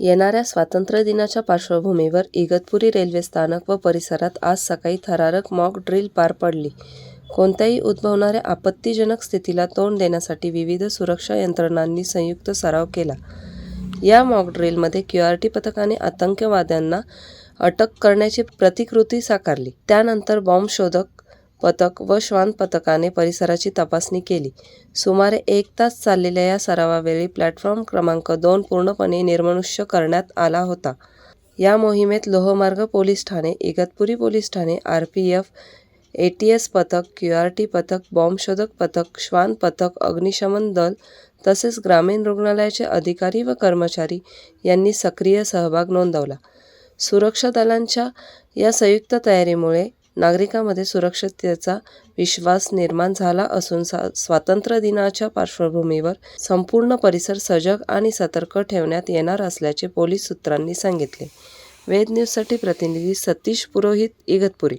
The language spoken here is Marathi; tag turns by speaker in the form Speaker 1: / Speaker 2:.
Speaker 1: येणाऱ्या स्वातंत्र्य दिनाच्या पार्श्वभूमीवर इगतपुरी रेल्वे स्थानक व परिसरात आज सकाळी थरारक मॉक ड्रिल पार पडली. कोणत्याही उद्भवणाऱ्या आपत्तीजनक स्थितीला तोंड देण्यासाठी विविध सुरक्षा यंत्रणांनी संयुक्त सराव केला. या मॉक ड्रिलमध्ये क्यूआरटी पथकाने आतंकवाद्यांना अटक करण्याची प्रतिकृती साकारली. त्यानंतर बॉम्बशोधक पथक व श्वान पथकाने परिसराची तपासणी केली. सुमारे एक तास चाललेल्या या सरावावेळी प्लॅटफॉर्म क्रमांक दोन पूर्णपणे निर्मनुष्य करण्यात आला होता. या मोहिमेत लोहमार्ग पोलीस ठाणे, Igatpuri police Thane, R P F A T S पथक, क्यू आर टी पथक, बॉम्बशोधक पथक, श्वान पथक, अग्निशमन दल तसेच ग्रामीण रुग्णालयाचे अधिकारी व कर्मचारी यांनी सक्रिय सहभाग नोंदवला. सुरक्षा दलांच्या या संयुक्त तयारीमुळे नागरिकांमध्ये सुरक्षिततेचा विश्वास निर्माण झाला असून स्वातंत्र्य दिनाच्या पार्श्वभूमीवर संपूर्ण परिसर सजग आणि सतर्क ठेवण्यात येणार असल्याचे पोलीस सूत्रांनी सांगितले. वेद न्यूजसाठी प्रतिनिधी सतीश पुरोहित, इगतपुरी.